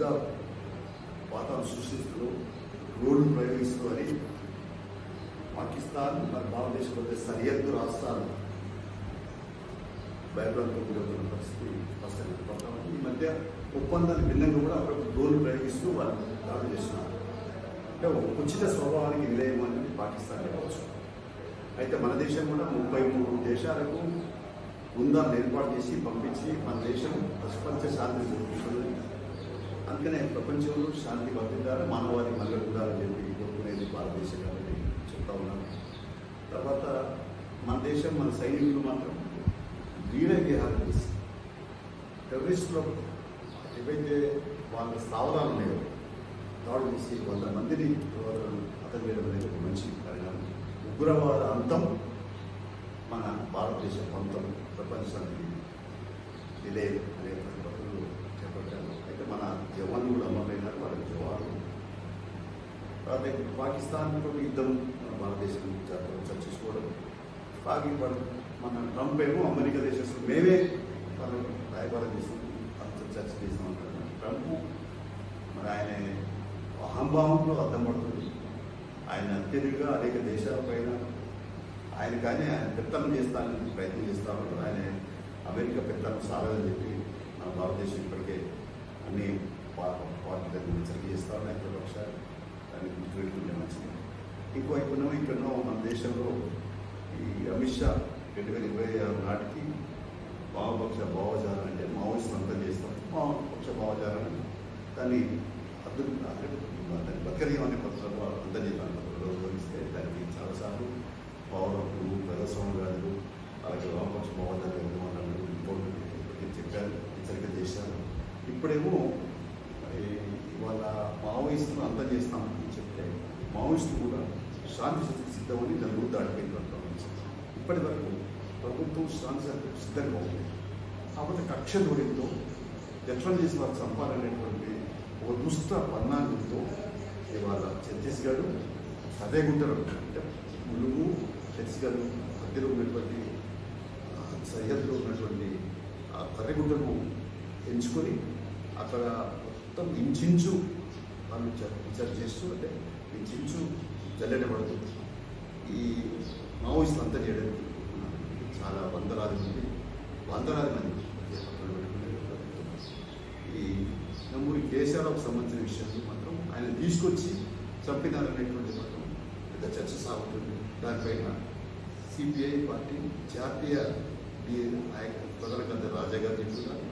యుద్ధ వాతావరణం సృష్టిస్తూ రోడ్లు ప్రయోగిస్తూ అని పాకిస్తాన్ మన భారతదేశంలో సరిహద్దు రాష్ట్రాలు భయపడంతో కూడుకున్న పరిస్థితి స్పష్టంగా ఈ మధ్య ఒప్పందాలు భిన్నంగా కూడా అప్పుడప్పుడు డ్రోన్లు ప్రయోగిస్తూ వాళ్ళు దాడులు చేస్తున్నారు. అంటే ఒక ఉచిత స్వభావానికి నిలయం అనేది పాకిస్తాన్ కావచ్చు. అయితే మన దేశం కూడా ముప్పై మూడు దేశాలకు బృందాలను ఏర్పాటు చేసి పంపించి మన దేశం ప్రపంచ శాంతి జరుగుతుంది అందుకనే ప్రపంచంలో శాంతి వర్తిద్దారు మానవాళి మళ్ళీ ఉండాలని చెప్పి కోరుకునేది భారతదేశం కాబట్టి చెప్తా ఉన్నాను. తర్వాత మన దేశం మన సైనికులు మాత్రం వీర విహారం చేసి టెర్రరిస్టులు ఏవైతే వాళ్ళ స్థావరాలు ఉన్నాయో దాడు చేసి వంద మందిని అతను చేయడం అనేది ఒక మంచి పరిణామం. ఉగ్రవాద అంతం మన భారతదేశ పంతం ప్రపంచానికి ఇదే అనే పద్ధతులు చేపట్టారు అయితే మన జవాన్లు కూడా అమరైనారు వాళ్ళ జవాన్లు తర్వాత పాకిస్తాన్ కూడా యుద్ధం మన భారతదేశం చర్చించుకోవడం పాకి మన ట్రంప్ ఏమో అమెరికా దేశంలో మేమే వాళ్ళకి రాయబారం చేసాం అంత చర్చ చేసాం అంటారు. ట్రంప్ మరి ఆయన అహంభావంలో అర్థం పడుతుంది. ఆయన అత్యధికంగా అనేక దేశాలపైన ఆయన కానీ ఆయన పెత్తనం చేస్తానని ప్రయత్నం చేస్తా ఉంటారు ఆయన అమెరికా పెత్తనం సాగదని చెప్పి మన భారతదేశం ఇప్పటికే అన్ని పా- పార్టీలను హెచ్చరిక చేస్తా ఉన్నాయి దాన్ని గుర్తుపెట్టుకుంటే మంచిది ఇంకోవైపునో ఇక్కడనో మన దేశంలో ఈ అమిత్ షా రెండు వేల ఇరవై ఆరు నాటికి భావపక్ష భావజాలం అంటే మావోయిస్ట్ అంతం చేస్తాం. వామపక్ష భావజాలను దాన్ని అద్దు దాన్ని బతకనీయం అనే పత్రాలు అంతం చేయడానికి ఉపయోగిస్తే దానికి చాలాసార్లు పౌరకులు ప్రజాస్వామ్యవాదులు అలాగే వామపక్ష భావజాలు నిర్మాణాలు రిపోర్టు చెప్పారు హెచ్చరిక చేశారు. ఇప్పుడేమో ఇవాళ మావోయిస్టులు అంతం చేస్తాం. మావోయిస్టులు కూడా శాంతి శక్తి సిద్ధమని నలుగురు దాటిపోయిన ఇప్పటి వరకు ప్రభుత్వం శాంతి శక్తి సిద్ధంగా ఉంది. కాకపోతే కక్ష దూరంతో ఎట్లా చేసి వారు చంపాలనేటువంటి ఒక దుష్ట పన్నాగంతో ఇవాళ ఛత్తీస్గఢ్ అదే గుంటలు అంటే ములుగు ఛత్తీస్గఢ్ మధ్యలో ఉన్నటువంటి సరిహద్దులో ఉన్నటువంటి ఆ కర్రెగుంటను ఎంచుకొని అక్కడ మొత్తం ఇంచు వాళ్ళు విచారణ చేస్తూ అంటే ఇంచుంచు జల్లెడ పడుతుంది ఈ మావోయిస్టులు అంతా చేయడానికి చాలా వందలాది మంది వందలాది మంది. ఈ నమ్మూరి కేసీఆర్కి సంబంధించిన విషయాన్ని మాత్రం ఆయన తీసుకొచ్చి చంపినారనేటువంటి మాత్రం పెద్ద చర్చ సాగుతుంది. దానిపైన సిపిఐ పార్టీ జాతీయ డి- ప్రధాన కార్యదర్శి రాజా గారు చెప్తున్నారు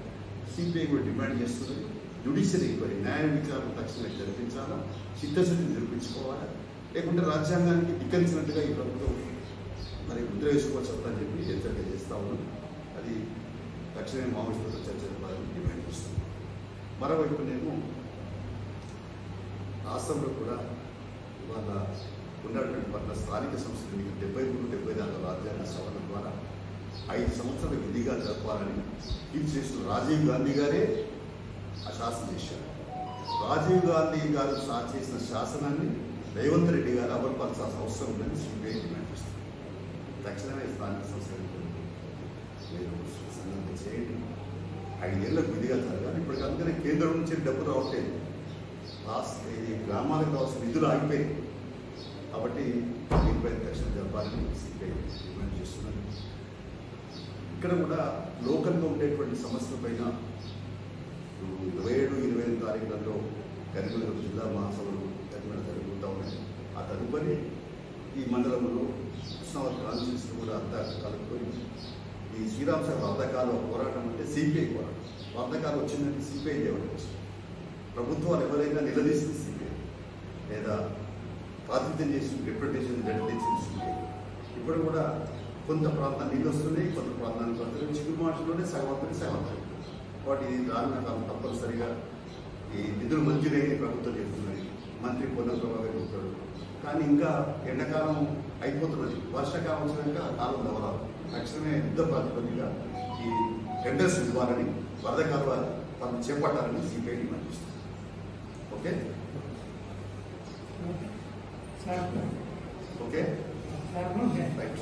సిపిఐ కూడా డిమాండ్ చేస్తున్నారు జ్యుడిషియరీ ఎంక్వైరీ న్యాయ విచారణ తక్షణమే జరిపించాలా? చిత్తశుద్ధి నిరూపించుకోవాలా లేకుంటే రాజ్యాంగానికి ధిక్కరించినట్టుగా ఈ ప్రభుత్వం మరి ముద్ర వేసుకోవచ్చు అని చెప్పి హెచ్చరిక చేస్తా ఉన్నాం. అది తక్షణమే మావోయిస్టులతో చర్చ జరపాలని డిమాండ్ చేస్తున్నాం. మరోవైపునేమో రాష్ట్రంలో కూడా ఇవాళ ఉన్నటువంటి పట్ల స్థానిక సంస్థలకి డెబ్బై మూడు డెబ్బై నాలుగు రాజ్యాంగ సవరణ ద్వారా ఐదు సంవత్సరాల విధిగా జరపాలని కీప్ చేస్తున్న రాజీవ్ గాంధీ గారే ఆ శాసనం చేశారు రాజీవ్ గాంధీ గారు చేసిన శాసనాన్ని రేవంత్ రెడ్డి గారు అమలుపరచాల్సిన అవసరం ఉందని సిబిఐ డిమాండ్ చేస్తుంది తక్షణమే స్థానిక సంస్థ మీరు సంగతి చేయండి. ఐదేళ్ళకు విధిగా జరగాలి. ఇప్పటికి అందుకనే కేంద్రం నుంచి డబ్బు రావట్లేదు రాష్ట్ర గ్రామాలకు కావాల్సిన నిధులు ఆగిపోయాయి. కాబట్టి దీనిపై తక్షణ జరపాలని సిపిఐ డిమాండ్ చేస్తున్నారు. ఇక్కడ కూడా లోకల్గా ఉండేటువంటి సమస్యల పైన ఇరవై ఏడు ఇరవై ఐదు తారీఖులలో కరీంనగర్ జిల్లా మహాసభలు కరీంనగర్ జరుగుతూ ఉన్నాయి. ఆ తదుపరి ఈ మండలంలో కృష్ణావతి కాన్స్టిట్యూన్సీ కూడా అంతా కలుపుకొని ఈ శ్రీరామ్ సార్ వర్ధకాల పోరాటం అంటే సిపిఐ పోరాటం. వర్ధకాలు వచ్చిందంటే సిపిఐ లేవడం ప్రభుత్వాలు ఎవరైనా నిలదీసింది సిపిఐ లేదా ప్రాతినిధ్యం చేసి రిప్రజెంటేషన్ రిప్రజెంటేషన్ సిపిఐ. ఇప్పుడు కూడా కొంత ప్రాంతాన్ని నీళ్ళు వస్తున్నాయి కొంత ప్రాంతానికి వస్తున్నాయి చిగురు మాటలోనే సగం వస్తుంది వాటి ఇది రానున్న కాలం తప్పనిసరిగా ఈ నిధులు మంజూరైన ప్రభుత్వం చెప్తున్నది మంత్రి పొన్నం ప్రభాకర్ చెప్తాడు కానీ ఇంకా ఎండాకాలం అయిపోతున్నది. వర్షాకాలం వచ్చినాక కాలం దవరాలు తక్షణమే యుద్ధ ప్రాతిపదికగా ఈ టెండర్స్ ఇవ్వాలని వరద కాలువ పనులు చేపట్టాలని సిపిఐ డిమాండ్ చేస్తుంది. ఓకే? సార్. ఓకే? రైట్